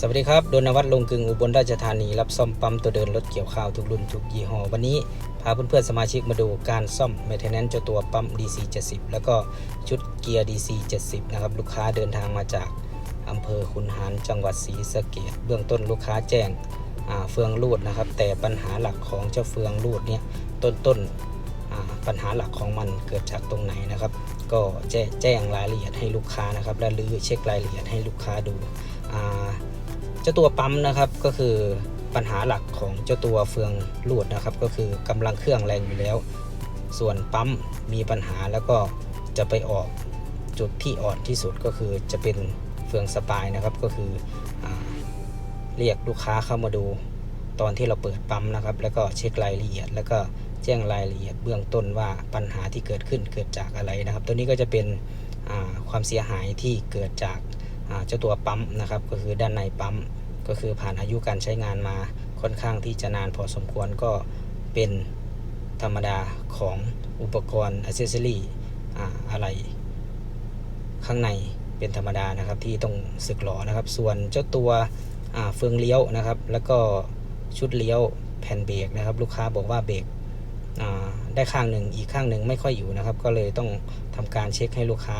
สวัสดีครับ โดนวัฒน์ลงกึงอุบลราชธานี รับซ่อมปั๊มตัวเดินรถเกี่ยวข้าวทุกรุ่นทุกยี่ห้อ วันนี้พาเพื่อนๆสมาชิกมาดูการซ่อม m ม i เทนแนนเจ้าตัวปั๊ม DC 70 แล้วก็ชุดเกียร์ DC 70 นะครับ ลูกค้าเดินทางมาจากอำเภอคุนหารจังหวัดศรีสะเกษเบื้องต้นลูกค้าแจ้งเฟืองรูดนะครับ แต่ปัญหาหลักของเจ้าเฟืองรูดเนี่ยต้นต้นปัญหาหลักของมันเกิดจากตรงไหนนะครับ ก็แจ้งรายละเอียดให้ลูกค้านะครับ และลือเช็ครายละเอียดให้ลูกค้าดูอ่า เจ้าตัวปั๊มนะครับก็คือปัญหาหลักของเจ้าตัวเฟืองรูดนะครับ ก็คือกำลังเครื่องแรงอยู่แล้ว ส่วนปั๊มมีปัญหาแล้วก็จะไปออกจุดที่อ่อนที่สุดก็คือจะเป็นเฟืองสปายนะครับ ก็คืออเรียกลูกค้าเข้ามาดูตอนที่เราเปิดปั๊มนะครับ แล้วก็เช็ครายละเอียด แล้วก็แจ้งรายละเอียดเบื้องต้นว่าปัญหาที่เกิดขึ้นเกิดจากอะไรนะครับ ตัวนี้ก็จะเป็นความเสียหายที่เกิดจาก เจ้าตัวปั๊มนะครับ ก็คือด้านในปั๊มก็คือผ่านอายุการใช้งานมาค่อนข้างที่จะนานพอสมควรก็เป็นธรรมดาของอุปกรณ์อ c เซอรี่อะไร ข้างในเป็นธรรมดานะครับที่ต้องสึกหลอนะครับ ส่วนเจ้าตัวเฟืองเลี้ยวนะครับ แล้วก็ชุดเลี้ยวแผ่นเบรกนะครับ ลูกค้าบอกว่าเบรกได้ข้างหนึ่งอีกข้างหนึ่งไม่ค่อยอยู่นะครับ ก็เลยต้องทำการเช็คให้ลูกค้า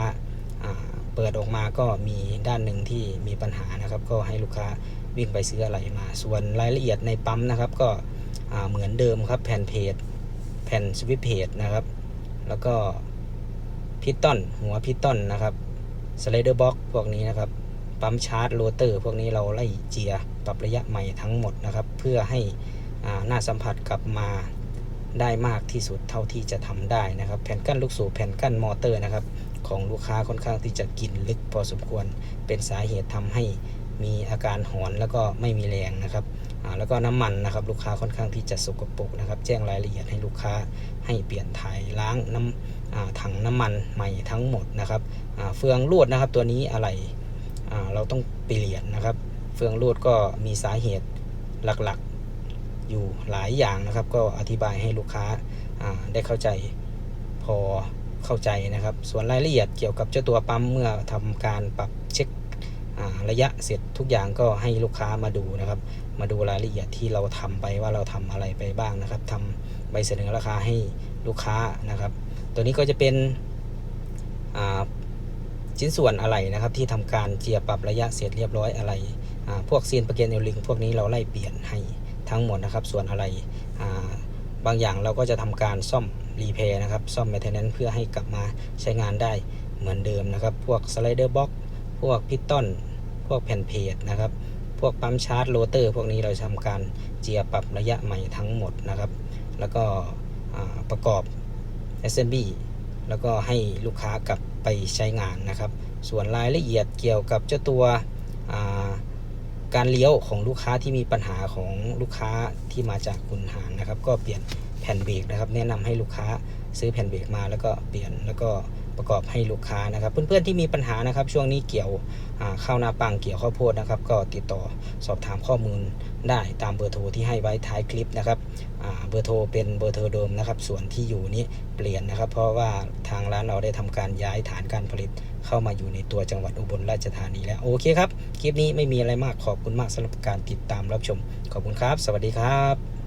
เปิดออกมาก็มีด้านหนึ่งที่มีปัญหานะครับ ก็ให้ลูกค้าวิ่งไปซื้ออะไรมา ส่วนรายละเอียดในปั๊มนะครับ ก็เหมือนเดิมครับแผ่นเพจแผ่นสวิตช์เพจนะครับ แล้วก็พิตตันหัวพิตตันนะครับสไลเดอร์บ็อกพวกนี้นะครับปั๊มชาร์จโรเตอร์พวกนี้เราไล่เจียปรับระยะใหม่ทั้งหมดนะครับ เพื่อให้อ่าหน้าสัมผัสกลับมาได้มากที่สุดเท่าที่จะทำได้นะครับ แผ่นกั้นลูกสูบแผ่นกั้นมอเตอร์นะครับ ของลูกค้าค่อนข้างที่จะกินลึกพอสมควร เป็นสาเหตุทำให้มีอาการหอนแล้วก็ไม่มีแรงนะครับแล้วก็น้ำมันนะครับลูกค้าค่อนข้างที่จะสกปรกนะครับ แจ้งรายละเอียดให้ลูกค้าให้เปลี่ยนถ่ายล้างน้ำอ่าถังน้ำมันใหม่ทั้งหมดนะครับเฟืองลวดนะครับตัวนี้อะไรเราต้องเปลี่ยนนะครับ เฟืองลวดก็มีสาเหตุหลักๆอยู่หลายอย่างนะครับ ก็อธิบายให้ลูกค้าได้เข้าใจพอ เข้าใจนะครับ ส่วนรายละเอียดเกี่ยวกับเจ้าตัวปั๊มเมื่อทำการปรับเช็คระยะเสร็จทุกอย่างก็ให้ลูกค้ามาดูนะครับ มาดูรายละเอียดที่เราทำไปว่าเราทำอะไรไปบ้างนะครับทำใบเสนอราคาให้ลูกค้านะครับ ตัวนี้ก็จะเป็นชิ้นส่วนอะไรนะครับ ที่ทำการเจียปรับระยะเสร็จเรียบร้อยอะไรพวกซีนประเกนเอลลิงพวกนี้เราไล่เปลี่ยนให้ทั้งหมดนะครับ ส่วนอะไรอ่า บางอย่างเราก็จะทำการซ่อมรีเพย์นะครับ ซ่อม m ม i เทนแนนเพื่อให้กลับมาใช้งานได้เหมือนเดิมนะครับ พวกสไลเดอร์บ็อกพวกพิตตันพวกแผ่นเพจนะครับ พวกปั๊มชาร์จโรเตอร์พวกนี้เราทำการเจียปรับระยะใหม่ทั้งหมดนะครับ แล้วก็ประกอบ SMB แล้วก็ให้ลูกค้ากลับไปใช้งานนะครับ ส่วนรายละเอียดเกี่ยวกับเจ้าตัวา การเลี้ยวของลูกค้าที่มีปัญหาของลูกค้าที่มาจากคุณหางนะครับ ก็เปลี่ยนแผ่นเบรกนะครับ แนะนำให้ลูกค้าซื้อแผ่นเบรกมาแล้วก็เปลี่ยนแล้วก็ ประกอบให้ลูกค้านะครับ เพื่อนๆที่มีปัญหานะครับ ช่วงนี้เกี่ยวข้าวนาปังเกี่ยวข้าวโพดนะครับ ก็ติดต่อสอบถามข้อมูลได้ตามเบอร์โทรที่ให้ไว้ท้ายคลิปนะครับเบอร์โทรเป็นเบอร์โทรเดิมนะครับ ส่วนที่อยู่นี้เปลี่ยนนะครับ เพราะว่าทางร้านเราได้ทำการย้ายฐานการผลิตเข้ามาอยู่ในตัวจังหวัดอุบลราชธานีแล้วโอเคครับ คลิปนี้ไม่มีอะไรมากขอบคุณมากสำหรับการติดตามรับชม ขอบคุณครับ สวัสดีครับ